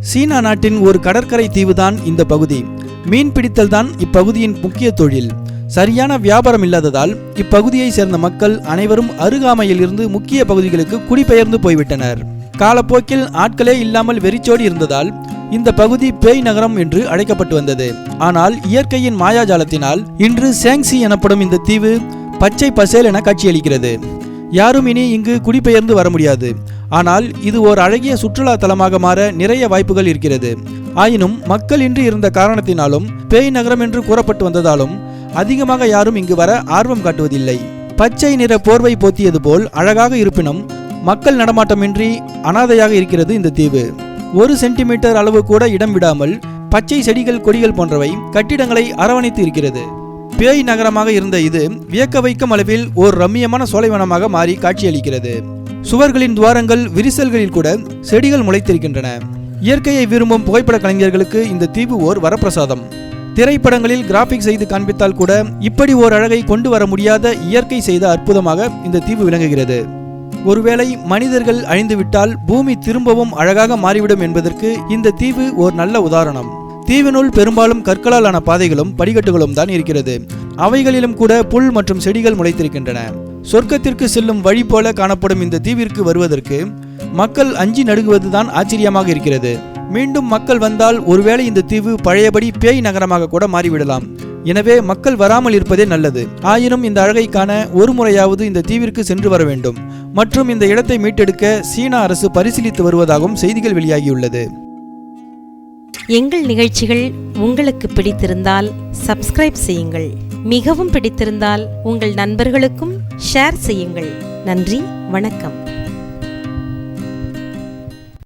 சீனா நாட்டின் ஒரு கடற்கரை தீவுதான் இந்த பகுதி. மீன் பிடித்தல் தான் இப்பகுதியின் முக்கிய தொழில். சரியான வியாபாரம் இல்லாததால் இப்பகுதியை சேர்ந்த மக்கள் அனைவரும் அருகாமையில் இருந்து முக்கிய பகுதிகளுக்கு குடிபெயர்ந்து போய்விட்டனர். காலப்போக்கில் ஆட்களே இல்லாமல் வெறிச்சோடி இருந்ததால் இந்த பகுதி பேய் நகரம் என்று அழைக்கப்பட்டு வந்தது. ஆனால் இயற்கையின் மாயாஜாலத்தினால் இன்று சேங்சி எனப்படும் இந்த தீவு பச்சை பசேல் என காட்சியளிக்கிறது. யாரும் இனி இங்கு குடிபெயர்ந்து வர முடியாது. ஆனால் இது ஓர் அழகிய சுற்றுலா தலமாக மாற நிறைய வாய்ப்புகள் இருக்கிறது. ஆயினும் மக்கள் இன்றி இருந்த காரணத்தினாலும் பேய் நகரம் என்று கூறப்பட்டு வந்ததாலும் அதிகமாக யாரும் இங்கு வர ஆர்வம் காட்டுவதில்லை. பச்சை நிற போர்வை போத்தியது போல் அழகாக இருப்பினும் மக்கள் நடமாட்டமின்றி அனாதையாக இருக்கிறது இந்த தீவு. ஒரு சென்டிமீட்டர் அளவு கூட இடம் விடாமல் பச்சை செடிகள் கொடிகள் போன்றவை கட்டிடங்களை அரவணைத்து இருக்கிறது. பேய் நகரமாக இருந்த இது வியக்க வைக்கும் அளவில் ஓர் ரம்மியமான சோலைவனமாக மாறி காட்சியளிக்கிறது. சுவர்களின் துவாரங்கள் விரிசல்களில் கூட செடிகள் முளைத்திருக்கின்றன. இயற்கையை விரும்பும் புகைப்பட கலைஞர்களுக்கு இந்த தீவு ஓர் வரப்பிரசாதம். திரைப்படங்களில் கிராபிக் செய்து காண்பித்தால் கூட இப்படி ஓர் அழகை கொண்டு வர முடியாத இயற்கை செய்த அற்புதமாக இந்த தீவு விளங்குகிறது. ஒருவேளை மனிதர்கள் அழிந்துவிட்டால் பூமி திரும்பவும் அழகாக மாறிவிடும் என்பதற்கு இந்த தீவு ஓர் நல்ல உதாரணம். தீவினுள் பெரும்பாலும் கற்களால் ஆன பாதைகளும் படிக்கட்டுகளும் தான் இருக்கிறது. அவைகளிலும் கூட புல் மற்றும் செடிகள் முளைத்திருக்கின்றன. சொர்க்கத்திற்கு செல்லும் வழி போல காணப்படும் இந்த தீவிற்கு வருவதற்கு மக்கள் அஞ்சி நடுங்குவதுதான் ஆச்சரியமாக இருக்கிறது. மீண்டும் மக்கள் வந்தால் ஒருவேளை இந்த தீவு பழையபடி பேய் நகரமாக கூட மாறிவிடலாம். எனவே மக்கள் வராமல் இருப்பதே நல்லது. ஆயினும் இந்த அழகை காண ஒரு முறையாவது இந்த தீவிற்கு சென்று வர வேண்டும். மற்றும் இந்த இடத்தை மீட்டெடுக்க சீன அரசு பரிசீலித்து வருவதாகவும் செய்திகள் வெளியாகியுள்ளது. எங்கள் நிகழ்ச்சிகள் உங்களுக்கு பிடித்திருந்தால் சப்ஸ்கிரைப் செய்யுங்கள். மிகவும் பிடித்திருந்தால் உங்கள் நண்பர்களுக்கும் ஷேர் செய்யுங்கள். நன்றி வணக்கம்.